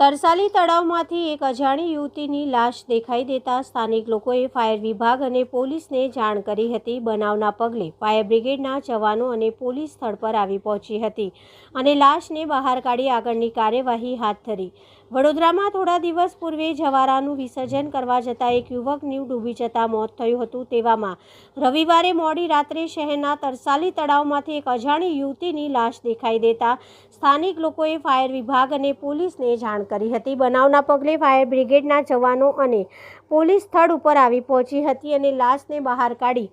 તરસાલી તળાવમાંથી એક અજાણી યુવતીની લાશ દેખાઈ દેતા સ્થાનિક લોકોએ ફાયર વિભાગ અને પોલીસને જાણ કરી હતી. બનાવના પગલે ફાયર બ્રિગેડના જવાનો અને પોલીસ સ્થળ પર આવી પહોંચી હતી અને લાશને બહાર કાઢી આગળની કાર્યવાહી હાથ ધરી. વડોદરામાં થોડા દિવસ પૂર્વે જવારાનું વિસર્જન કરવા જતાં એક યુવકનું ડૂબી જતાં મોત થયું હતું તેવામાં. રવિવારે મોડી રાત્રે શહેરના તરસાલી તળાવમાંથી એક અજાણી યુવતીની લાશ દેખાઈ દેતા સ્થાનિક લોકોએ ફાયર વિભાગ અને પોલીસને જાણ કરી હતી. બનાવના પગલે ફાયર બ્રિગેડના જવાનો અને પોલીસ સ્થળ ઉપર આવી પહોંચી હતી અને લાશને બહાર કાઢી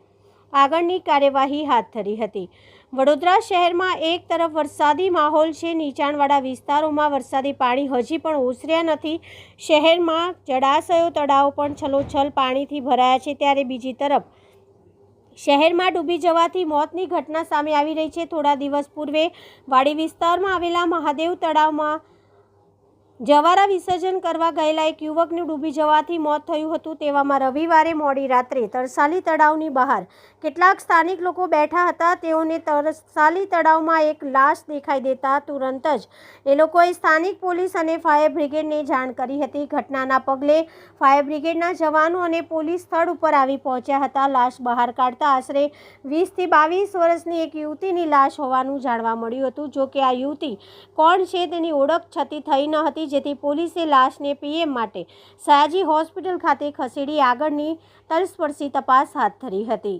આગળની કાર્યવાહી હાથ ધરી હતી. વડોદરા શહેરમાં એક તરફ વરસાદી માહોલ છે, નીચાણવાળા વિસ્તારોમાં વરસાદી પાણી હજી પણ ઓસર્યા નથી. શહેરમાં જળાશયો, તળાવ પણ છલોછલ પાણીથી ભરાયા છે, ત્યારે બીજી તરફ શહેરમાં ડૂબી જવાથી મોતની ઘટના સામે આવી રહી છે. થોડા દિવસ પૂર્વે વાડી વિસ્તારમાં આવેલા મહાદેવ તળાવમાં જવારા વિસર્જન કરવા ગયેલા એક યુવકનું ડૂબી જવાથી મોત થયું હતું. તેવામાં રવિવારે મોડી રાત્રે તરસાલી તળાવની બહાર કેટલાક સ્થાનિક લોકો બેઠા હતા. તેઓને તરસાલી તળાવમાં એક લાશ દેખાઈ દેતા તુરંત જ એ લોકોએ સ્થાનિક પોલીસ અને ફાયર બ્રિગેડને જાણ કરી હતી. ઘટનાના પગલે ફાયર બ્રિગેડના જવાનો અને પોલીસ સ્થળ ઉપર આવી પહોંચ્યા હતા. લાશ બહાર કાઢતા આશરે વીસથી બાવીસ વર્ષની એક યુવતીની લાશ હોવાનું જાણવા મળ્યું હતું. જો કે આ યુવતી કોણ છે તેની ઓળખ છતી થઈ ન હતી. જેથી પોલીસે લાશને પીએમ માટે સયાજી હોસ્પિટલ ખાતે ખસેડી આગળની તલસ્પર્શી તપાસ હાથ ધરી હતી.